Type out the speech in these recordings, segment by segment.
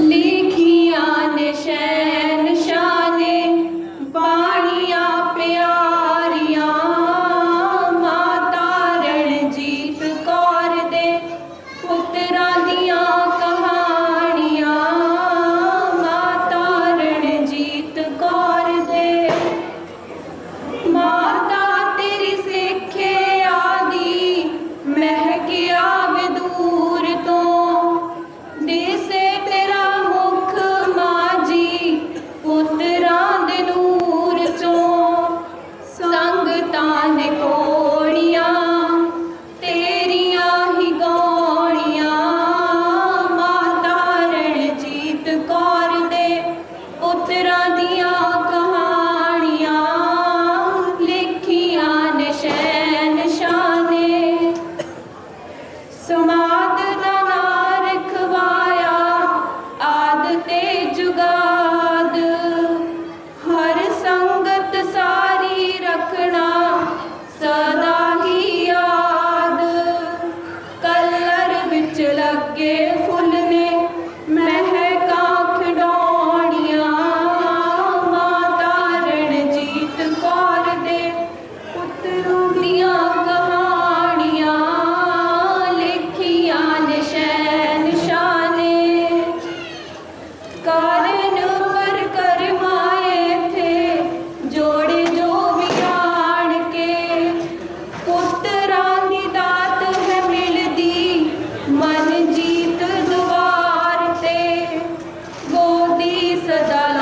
ਲਿਖੀਆਂ ਨੇ ਸ਼ੈਨ the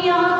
Hallelujah.